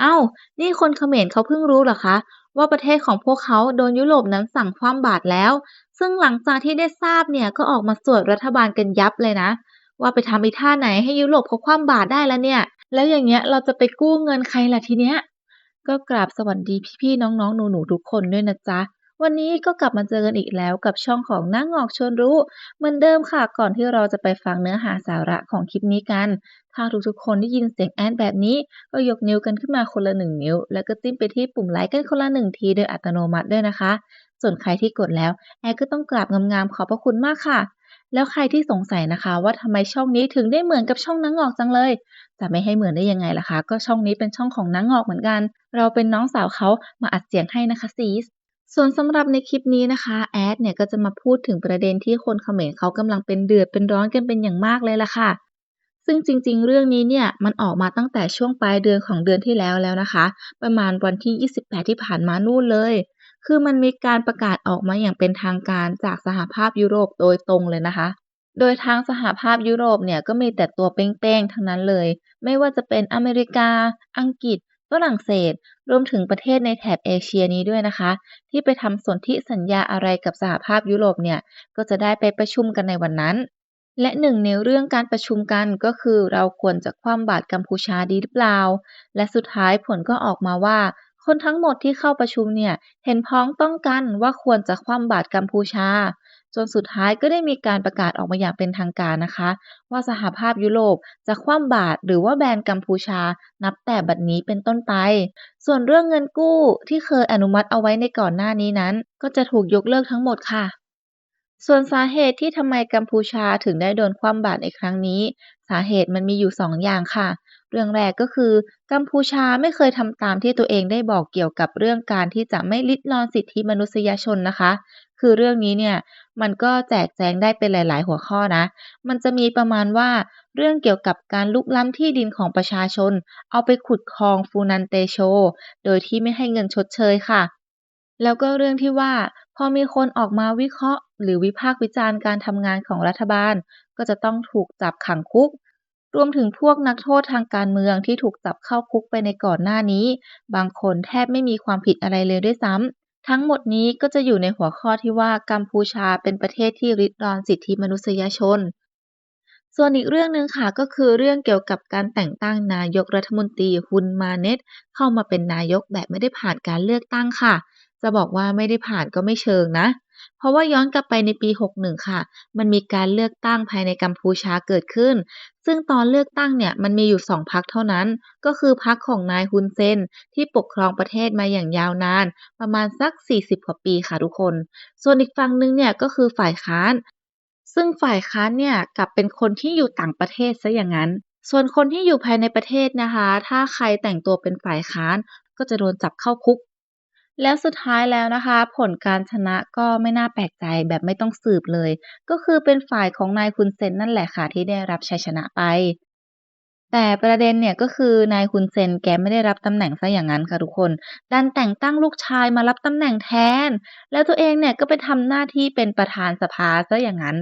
เอ้า นี่คนเขมรเขาเพิ่งรู้เหรอคะ ว่าประเทศของพวกเขาโดนยุโรปนั้นสั่งคว่ำบาตรแล้ว ซึ่งหลังจากที่ได้ทราบเนี่ยก็ออกมาสวดรัฐบาลกันยับเลยนะ ว่าไปทำอีท่าไหนให้ยุโรปเขาคว่ำบาตรได้แล้วเนี่ย แล้วอย่างเงี้ยเราจะไปกู้เงินใครล่ะทีเนี้ย ก็กราบสวัสดีพี่ๆน้องๆหนูๆทุกคนด้วยนะจ๊ะ วันนี้ก็กลับมาเจอกันอีกแล้วกับช่องของน้างอกชวนรู้ เหมือนเดิมค่ะ ก่อนที่เราจะไปฟังเนื้อหาสาระของคลิปนี้กัน ถ้าทุกๆคนได้ยินเสียงแอดแบบนี้ ก็ยกนิ้วกันขึ้นมาคนละหนึ่งนิ้ว แล้วก็จิ้มไปที่ปุ่มไลค์กันคนละหนึ่งทีโดยอัตโนมัติด้วยนะคะ ส่วนใครที่กดแล้วแอดก็ต้องกราบงามๆขอบพระคุณมากค่ะ แล้วใครที่สงสัยนะคะ ว่าทำไมช่องนี้ถึงได้เหมือนกับช่องน้างอกจังเลยจะไม่ให้เหมือนได้ยังไงล่ะคะ ก็ช่องนี้เป็นช่องของน้างอกเหมือนกัน เราเป็นน้องสาวเขามาอัดเสียงให้นะคะซีส ส่วนสำหรับในคลิปนี้นะคะแอดเนี่ยก็จะมาพูดถึงประเด็นที่คนเขมรเขากำลังเป็นเดือดเป็นร้อนกันเป็นอย่างมากเลยล่ะค่ะ ซึ่งจริง ๆ เรื่องนี้เนี่ยมันออกมาตั้งแต่ช่วงปลายเดือนของเดือนที่แล้วแล้วนะคะ ประมาณวันที่ 28 ที่ผ่านมานู่นเลย คือมันมีการประกาศออกมาอย่างเป็นทางการจากสหภาพยุโรปโดยตรงเลยนะคะ โดยทางสหภาพยุโรปเนี่ยก็มีแต่ตัวเป้งๆทั้งนั้นเลย ไม่ว่าจะเป็นอเมริกา อังกฤษ ฝรั่งเศส รวมถึงประเทศในแถบเอเชียนี้ด้วยนะคะ ที่ไปทำสนธิสัญญาอะไรกับสหภาพยุโรปเนี่ย ก็จะได้ไปประชุมกันในวันนั้น และหนึ่งในเรื่องการประชุมกันก็คือเราควรจะคว่ำบาตรกัมพูชาดีหรือเปล่า และสุดท้ายผลก็ออกมาว่า คนทั้งหมดที่เข้าประชุมเนี่ยเห็นพ้องต้องกันว่าควรจะคว่ำบาตรกัมพูชา จนสุดท้ายก็ได้มีการประกาศออกมาอย่างเป็นทางการนะคะ ว่าสหภาพยุโรปจะคว่ำบาตรหรือว่าแบนกัมพูชา นับแต่บัดนี้เป็นต้นไป ส่วนเรื่องเงินกู้ที่เคยอนุมัติเอาไว้ในก่อนหน้านี้นั้น ก็จะถูกยกเลิกทั้งหมดค่ะส่วนสาเหตุที่ทำไมกัมพูชาถึงได้โดนคว่ำบาตรในครั้งนี้ สาเหตุมันมีอยู่สองอย่างค่ะ เรื่องแรกก็คือ กัมพูชาไม่เคยทำตามที่ตัวเองได้บอกเกี่ยวกับเรื่องการที่จะไม่ลิดรอนสิทธิมนุษยชนนะคะ คือเรื่องนี้เนี่ยมันก็แจกแจงได้เป็นหลาย ๆ หัวข้อนะ มันจะมีประมาณว่าเรื่องเกี่ยวกับการลุกล้ำที่ดินของประชาชน เอาไปขุดคลองฟูนันเตโช โดยที่ไม่ให้เงินชดเชยค่ะ แล้วก็เรื่องที่ว่า พอมีคนออกมาวิเคราะห์ หรือวิพากษ์วิจารณ์การทำงานของรัฐบาล ก็จะต้องถูกจับขังคุก รวมถึงพวกนักโทษทางการเมืองที่ถูกจับเข้าคุกไปในก่อนหน้านี้ บางคนแทบไม่มีความผิดอะไรเลยด้วยซ้ำ ทั้งหมดนี้ก็จะอยู่ในหัวข้อที่ว่ากัมพูชาเป็นประเทศที่ริดรอนสิทธิมนุษยชน ส่วนอีกเรื่องหนึ่งค่ะก็คือเรื่องเกี่ยวกับการแต่งตั้งนายกรัฐมนตรีฮุนมาเนตเข้ามาเป็นนายกแบบไม่ได้ผ่านการเลือกตั้งค่ะ จะบอกว่าไม่ได้ผ่านก็ไม่เชิงนะ เพราะว่าย้อนกลับไปในปี 61 ค่ะ มันมีการเลือกตั้งภายในกัมพูชาเกิดขึ้น ซึ่งตอนเลือกตั้งเนี่ยมันมีอยู่2พรรคเท่านั้น ก็คือพรรคของนายฮุนเซนที่ปกครองประเทศมาอย่างยาวนาน ประมาณสัก 40 กว่าปีค่ะทุกคน ส่วนอีกฝั่งหนึ่งเนี่ยก็คือฝ่ายค้าน ซึ่งฝ่ายค้านเนี่ยกลับเป็นคนที่อยู่ต่างประเทศซะอย่างนั้น ส่วนคนที่อยู่ภายในประเทศนะคะ ถ้าใครแต่งตัวเป็นฝ่ายค้านก็จะโดนจับเข้าคุก แล้วสุดท้ายแล้วนะคะ ผลการชนะก็ไม่น่าแปลกใจแบบไม่ต้องสืบเลย ก็คือเป็นฝ่ายของนายฮุนเซนนั่นแหละค่ะที่ได้รับชัยชนะไป แต่ประเด็นเนี่ยก็คือนายฮุนเซนแกไม่ได้รับตำแหน่งซะอย่างนั้นค่ะทุกคน ดันแต่งตั้งลูกชายมารับตำแหน่งแทน แล้วตัวเองเนี่ยก็ไปทำหน้าที่เป็นประธานสภาซะอย่างนั้น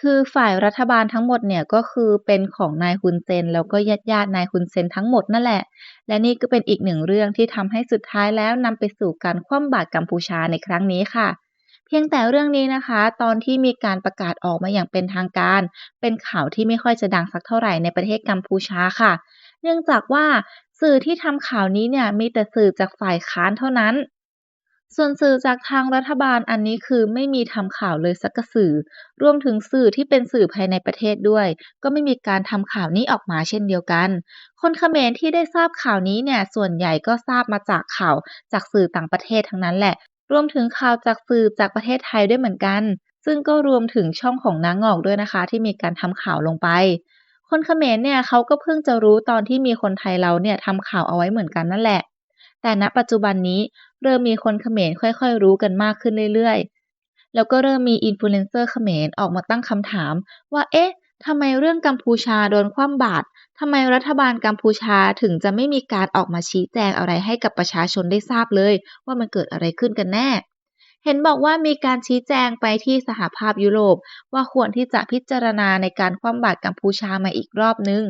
คือฝ่ายรัฐบาลทั้งหมดเนี่ย ก็คือเป็นของนายฮุนเซน แล้วก็ญาติๆนายฮุนเซนทั้งหมดนั่นแหละ และนี่ก็เป็นอีกหนึ่งเรื่องที่ทำให้สุดท้ายแล้วนำไปสู่การคว่ำบาตรกัมพูชาในครั้งนี้ค่ะ เพียงแต่เรื่องนี้นะคะ ตอนที่มีการประกาศออกมาอย่างเป็นทางการ เป็นข่าวที่ไม่ค่อยจะดังสักเท่าไหร่ในประเทศกัมพูชาค่ะ เนื่องจากว่าสื่อที่ทำข่าวนี้เนี่ยมีแต่สื่อจากฝ่ายค้านเท่านั้น ส่วนสื่อจากทางรัฐบาลอันนี้คือไม่มีทำข่าวเลยสักสื่อ รวมถึงสื่อที่เป็นสื่อภายในประเทศด้วย ก็ไม่มีการทำข่าวนี้ออกมาเช่นเดียวกัน คนเขมรที่ได้ทราบข่าวนี้เนี่ยส่วนใหญ่ก็ทราบมาจากข่าวจากสื่อต่างประเทศทั้งนั้นแหละ รวมถึงข่าวจากสื่อจากประเทศไทยด้วยเหมือนกัน ซึ่งก็รวมถึงช่องของน้างอกด้วยนะคะ ที่มีการทำข่าวลงไป คนเขมรเนี่ยเขาก็เพิ่งจะรู้ตอนที่มีคนไทยเราเนี่ยทำข่าวเอาไว้เหมือนกันนั่นแหละแต่ณปัจจุบันนี้ เริ่มมีคนเขมรค่อยๆ รู้กันมากขึ้นเรื่อยๆ แล้วก็เริ่มมีอินฟลูเอนเซอร์เขมรออกมาตั้งคำถาม ว่าเอ๊ะทำไมเรื่องกัมพูชาโดนคว่ำบาตรทำไมรัฐบาลกัมพูชาถึงจะไม่มีการออกมาชี้แจงอะไรให้กับประชาชนได้ทราบเลย ว่ามันเกิดอะไรขึ้นกันแน่ เห็นบอกว่ามีการชี้แจงไปที่สหภาพยุโรป ว่าควรที่จะพิจารณาในการคว่ำบาตรกัมพูชามาอีกรอบนึง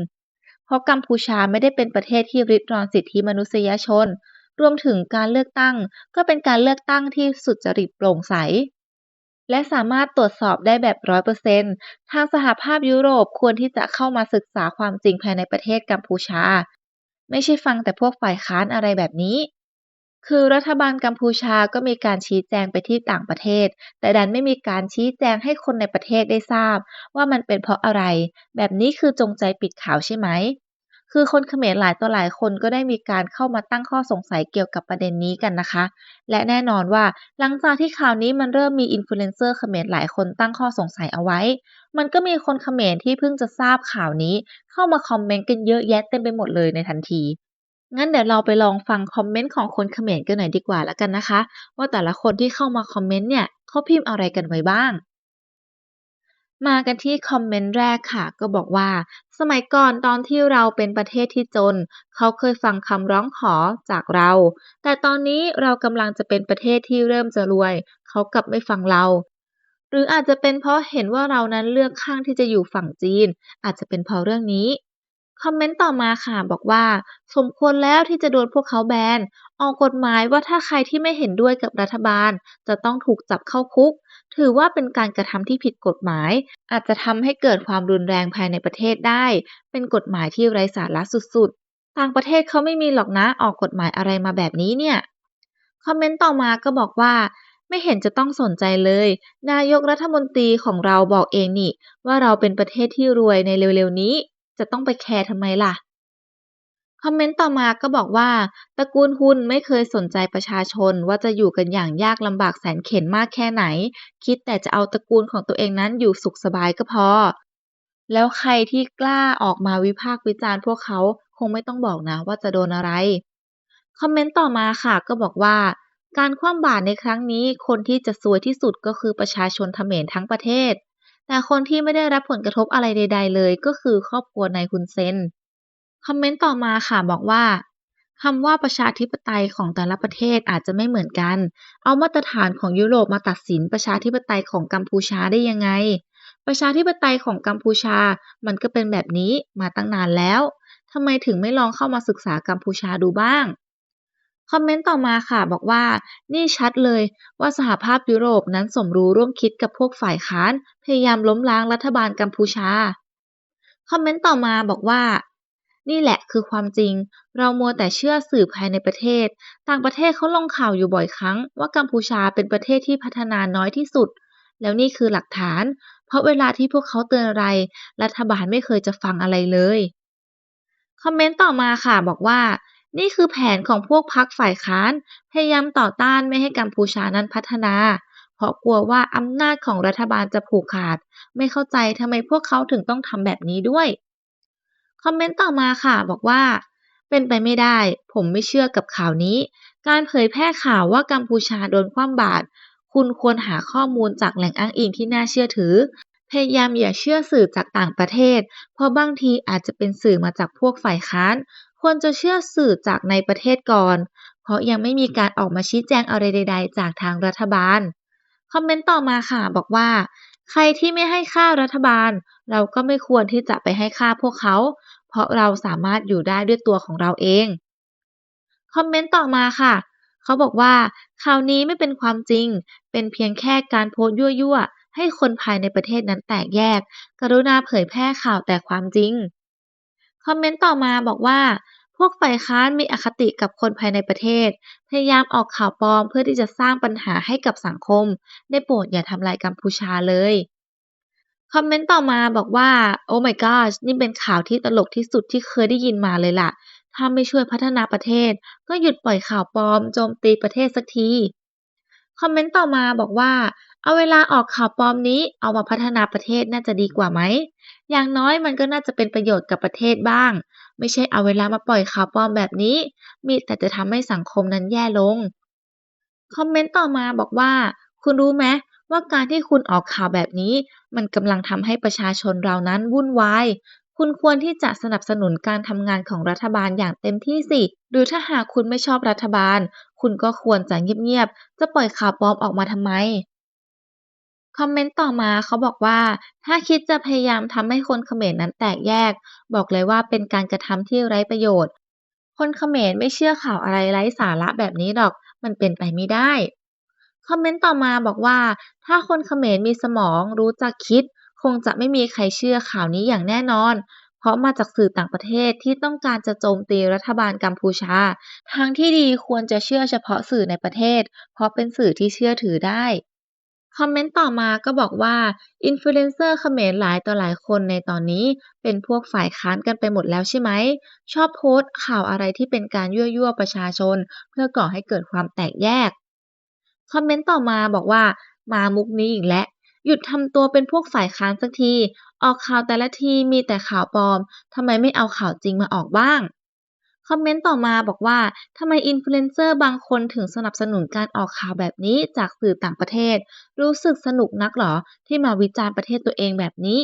เพราะกัมพูชาไม่ได้เป็นประเทศที่ริดรอนสิทธิมนุษยชน รวมถึงการเลือกตั้ง ก็เป็นการเลือกตั้งที่สุจริตโปร่งใส และสามารถตรวจสอบได้แบบร้อยเปอร์เซนต์ทางสหภาพยุโรปควรที่จะเข้ามาศึกษาความจริงภายในประเทศกัมพูชา ไม่ใช่ฟังแต่พวกฝ่ายค้านอะไรแบบนี้คือรัฐบาลกัมพูชาก็มีการชี้แจงไปที่ต่างประเทศ แต่ดันไม่มีการชี้แจงให้คนในประเทศได้ทราบ ว่ามันเป็นเพราะอะไร แบบนี้คือจงใจปิดข่าวใช่ไหม คือคนเขมรหลายต่อหลายคนก็ได้มีการเข้ามาตั้งข้อสงสัยเกี่ยวกับประเด็นนี้กันนะคะ และแน่นอนว่าหลังจากที่ข่าวนี้มันเริ่มมีอินฟลูเอนเซอร์เขมรหลายคนตั้งข้อสงสัยเอาไว้ มันก็มีคนเขมรที่เพิ่งจะทราบข่าวนี้ เข้ามาคอมเมนต์กันเยอะแยะเต็มไปหมดเลยในทันทีงั้นเดี๋ยวเราไปลองฟังคอมเมนต์ของคนเขมรกันหน่อยดีกว่าแล้วกันนะคะ ว่าแต่ละคนที่เข้ามาคอมเมนต์เนี่ยเขาพิมพ์อะไรกันไว้บ้าง มากันที่คอมเมนต์แรกค่ะ ก็บอกว่า สมัยก่อนตอนที่เราเป็นประเทศที่จน เขาเคยฟังคำร้องขอจากเรา แต่ตอนนี้เรากำลังจะเป็นประเทศที่เริ่มจะรวย เขากลับไม่ฟังเรา หรืออาจจะเป็นเพราะเห็นว่าเรานั้นเลือกข้างที่จะอยู่ฝั่งจีน อาจจะเป็นเพราะเรื่องนี้คอมเมนต์ต่อมาค่ะบอกว่า สมควรแล้วที่จะโดนพวกเขาแบนออกกฎหมายว่าถ้าใครที่ไม่เห็นด้วยกับรัฐบาล จะต้องถูกจับเข้าคุก ถือว่าเป็นการกระทำที่ผิดกฎหมาย อาจจะทำให้เกิดความรุนแรงภายในประเทศได้ เป็นกฎหมายที่ไร้สาระสุดๆ ต่างประเทศเขาไม่มีหรอกนะออกกฎหมายอะไรมาแบบนี้เนี่ย คอมเมนต์ต่อมาก็บอกว่าไม่เห็นจะต้องสนใจเลย นายกรัฐมนตรีของเราบอกเองนี่ ว่าเราเป็นประเทศที่รวยในเร็วๆนี้ จะต้องไปแคร์ทำไมล่ะ คอมเมนต์ต่อมาก็บอกว่า ตระกูลฮุนไม่เคยสนใจประชาชนว่าจะอยู่กันอย่างยากลำบากแสนเข็ญมากแค่ไหน คิดแต่จะเอาตระกูลของตัวเองนั้นอยู่สุขสบายก็พอ แล้วใครที่กล้าออกมาวิพากษ์วิจารณ์พวกเขาคงไม่ต้องบอกนะว่าจะโดนอะไร คอมเมนต์ต่อมาค่ะก็บอกว่า การคว่ำบาตรในครั้งนี้คนที่จะซวยที่สุดก็คือประชาชนเขมรทั้งประเทศ แต่คนที่ไม่ได้รับผลกระทบอะไรใด ๆ เลย ก็คือครอบครัวนายฮุนเซน คอมเมนต์ต่อมาค่ะบอกว่าคำว่าประชาธิปไตยของแต่ละประเทศอาจจะไม่เหมือนกัน เอามาตรฐานของยุโรปมาตัดสินประชาธิปไตยของกัมพูชาได้ยังไง ประชาธิปไตยของกัมพูชา มันก็เป็นแบบนี้มาตั้งนานแล้วทำไมถึงไม่ลองเข้ามาศึกษากัมพูชาดูบ้าง คอมเมนต์ต่อมาค่ะบอกว่า นี่ชัดเลยว่าสหภาพยุโรปนั้นสมรู้ร่วมคิดกับพวกฝ่ายค้าน พยายามล้มล้างรัฐบาลกัมพูชา คอมเมนต์ต่อมาบอกว่า นี่แหละคือความจริง เรามัวแต่เชื่อสื่อภายในประเทศ ต่างประเทศเขาลงข่าวอยู่บ่อยครั้ง ว่ากัมพูชาเป็นประเทศที่พัฒนาน้อยที่สุด แล้วนี่คือหลักฐาน เพราะเวลาที่พวกเขาเตือนอะไร รัฐบาลไม่เคยจะฟังอะไรเลย คอมเมนต์ต่อมาค่ะบอกว่า นี่คือแผนของพวกพรรคฝ่ายค้าน พยายามต่อต้านไม่ให้กัมพูชานั้นพัฒนา เพราะกลัวว่าอำนาจของรัฐบาลจะผูกขาด ไม่เข้าใจทำไมพวกเขาถึงต้องทำแบบนี้ด้วย คอมเมนต์ต่อมาค่ะ บอกว่า เป็นไปไม่ได้ ผมไม่เชื่อกับข่าวนี้ การเผยแพร่ข่าวว่ากัมพูชาโดนคว่ำบาตรคุณควรหาข้อมูลจากแหล่งอ้างอิงที่น่าเชื่อถือ พยายามอย่าเชื่อสื่อจากต่างประเทศ เพราะบางทีอาจจะเป็นสื่อมาจากพวกฝ่ายค้าน ควรจะเชื่อสื่อจากในประเทศก่อน เพราะยังไม่มีการออกมาชี้แจงอะไรใด ๆ จากทางรัฐบาล คอมเมนต์ต่อมาค่ะบอกว่า ใครที่ไม่ให้ค่ารัฐบาล เราก็ไม่ควรที่จะไปให้ค่าพวกเขา เพราะเราสามารถอยู่ได้ด้วยตัวของเราเอง คอมเมนต์ต่อมาค่ะ เขาบอกว่าข่าวนี้ไม่เป็นความจริง เป็นเพียงแค่การโพสต์ยั่วๆ ให้คนภายในประเทศนั้นแตกแยก กรุณาเผยแพร่ข่าวแต่ความจริง คอมเมนต์ต่อมาบอกว่า พวกฝ่ายค้านมีอคติกับคนภายในประเทศ พยายามออกข่าวปลอมเพื่อที่จะสร้างปัญหาให้กับสังคม ได้โปรดอย่าทำลายกัมพูชาเลย คอมเมนต์ต่อมาบอกว่าโอ้ my gosh นี่เป็นข่าวที่ตลกที่สุดที่เคยได้ยินมาเลยล่ะ ถ้าไม่ช่วยพัฒนาประเทศ ก็หยุดปล่อยข่าวปลอมโจมตีประเทศสักที คอมเมนต์ต่อมาบอกว่า เอาเวลาออกข่าวปลอมนี้เอามาพัฒนาประเทศน่าจะดีกว่าไหม อย่างน้อยมันก็น่าจะเป็นประโยชน์กับประเทศบ้าง ไม่ใช่เอาเวลามาปล่อยข่าวปลอมแบบนี้ มีแต่จะทำให้สังคมนั้นแย่ลง คอมเมนต์ต่อมาบอกว่า คุณรู้ไหม ว่าการที่คุณออกข่าวแบบนี้ มันกำลังทำให้ประชาชนเรานั้นวุ่นวาย คุณควรที่จะสนับสนุนการทำงานของรัฐบาลอย่างเต็มที่สิ หรือถ้าหากคุณไม่ชอบรัฐบาล คุณก็ควรจะเงียบๆ จะปล่อยข่าวปลอมออกมาทำไม คอมเมนต์ต่อมาเขาบอกว่า ถ้าคิดจะพยายามทำให้คนเขมรนั้นแตกแยก บอกเลยว่าเป็นการกระทำที่ไร้ประโยชน์ คนเขมรไม่เชื่อข่าวอะไรไร้สาระแบบนี้หรอก มันเป็นไปไม่ได้ อมเมนต์ต่อมาบอกว่า ถ้าคนเขมรมีสมองรู้จักคิด คงจะไม่มีใครเชื่อข่าวนี้อย่างแน่นอน เพราะมาจากสื่อต่างประเทศที่ต้องการจะโจมตีรัฐบาลกัมพูชา ทางที่ดีควรจะเชื่อเฉพาะสื่อในประเทศ เพราะเป็นสื่อที่เชื่อถือได้คอมเมนต์ต่อมาก็บอกว่าอินฟลูเอนเซอร์เขมรหลายต่อหลายคนในตอนนี้ เป็นพวกฝ่ายค้านกันไปหมดแล้วใช่ไหม ชอบโพสต์ข่าวอะไรที่เป็นการยั่วยั่วประชาชน เพื่อก่อให้เกิดความแตกแยก คอมเมนต์ต่อมาบอกว่า มามุกนี้อีกแล้วหยุดทำตัวเป็นพวกฝ่ายค้านสักที ออกข่าวแต่ละทีมีแต่ข่าวปลอมทำไมไม่เอาข่าวจริงมาออกบ้าง คอมเมนต์ต่อมาบอกว่าทำไมอินฟลูเอนเซอร์บางคนถึงสนับสนุนการออกข่าวแบบนี้จากสื่อต่างประเทศ รู้สึกสนุกนักหรอที่มาวิจารณ์ประเทศตัวเองแบบนี้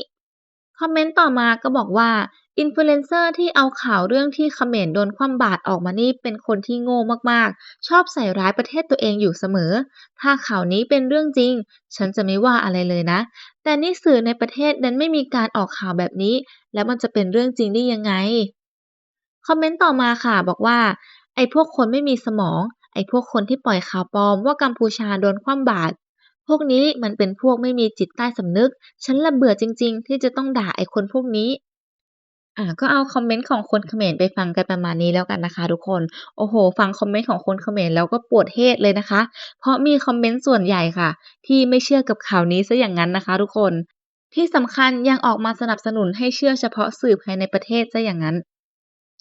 คอมเมนต์ต่อมาก็บอกว่า อินฟลูเอนเซอร์ที่เอาข่าวเรื่องที่เขมรโดนคว่ำบาตรออกมานี่เป็นคนที่โง่มากๆ ชอบใส่ร้ายประเทศตัวเองอยู่เสมอ ถ้าข่าวนี้เป็นเรื่องจริง ฉันจะไม่ว่าอะไรเลยนะ แต่นี่สื่อในประเทศนั้นไม่มีการออกข่าวแบบนี้ แล้วมันจะเป็นเรื่องจริงได้ยังไง คอมเมนต์ต่อมาค่ะบอกว่า ไอ้พวกคนไม่มีสมอง ไอ้พวกคนที่ปล่อยข่าวปลอมว่ากัมพูชาโดนคว่ำบาตรพวกนี้มันเป็นพวกไม่มีจิตใต้สำนึก ฉันละเบื่อจริง ๆ ที่จะต้องด่าไอ้คนพวกนี้ อ่า ก็เอาคอมเมนต์ของคนเขมรไปฟังกันประมาณนี้แล้วกันนะคะทุกคน โอ้โฮฟังคอมเมนต์ของคนเขมรแล้วก็ปวดเฮดเลยนะคะ เพราะมีคอมเมนต์ส่วนใหญ่ค่ะ ที่ไม่เชื่อกับข่าวนี้เสียอย่างงั้นนะคะ ทุกคน ที่สำคัญยังออกมาสนับสนุนให้เชื่อเฉพาะสื่อภายในประเทศเสียอย่างงั้น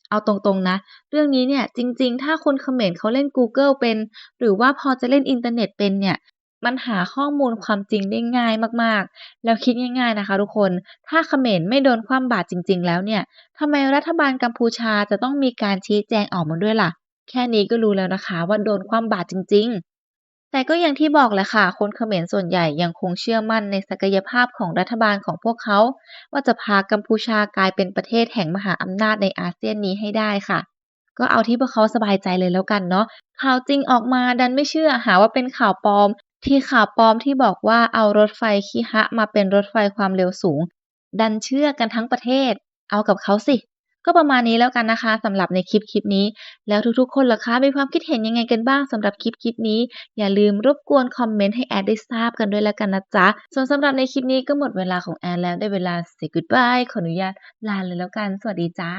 เอาตรงๆนะ เรื่องนี้เนี่ยจริง ๆ ถ้าคนเขมรเขาเล่นกูเกิลเป็น หรือว่าพอจะเล่นอินเทอร์เน็ตเป็นเนี่ย มันหาข้อมูลความจริงได้ง่ายมากๆ แล้วคิดง่าย ๆนะคะ ทุกคน ถ้าเขมรไม่โดนคว่ำบาตรจริง ๆ แล้วเนี่ยทำไมรัฐบาลกัมพูชาจะต้องมีการชี้แจงออกมาด้วยล่ะ แค่นี้ก็รู้แล้วนะคะว่าโดนคว่ำบาตรจริง ๆ แต่ก็อย่างที่บอกแหละค่ะ คนเขมรส่วนใหญ่ยังคงเชื่อมั่นในศักยภาพของรัฐบาลของพวกเขา ว่าจะพากัมพูชากลายเป็นประเทศแห่งมหาอำนาจในอาเซียนนี้ให้ได้ค่ะก็เอาที่พวกเขาสบายใจเลยแล้วกันเนาะข่าวจริงออกมาดันไม่เชื่อหาว่าเป็นข่าวปลอม ที่ข่าวปลอมที่บอกว่าเอารถไฟคิฮะมาเป็นรถไฟความเร็วสูง ดันเชื่อกันทั้งประเทศ เอากับเขาสิ ก็ประมาณนี้แล้วกันนะคะสำหรับในคลิปคลิปนี้ แล้วทุกๆ คนล่ะคะมีความคิดเห็นยังไงกันบ้างสำหรับคลิปคลิปนี้ อย่าลืมรบกวนคอมเมนต์ให้แอดได้ทราบกันด้วยแล้วกันนะจ๊ะ ส่วนสำหรับในคลิปนี้ก็หมดเวลาของแอดแล้วได้เวลา say goodbye ขออนุญาตลาเลยแล้วกัน สวัสดีจ้า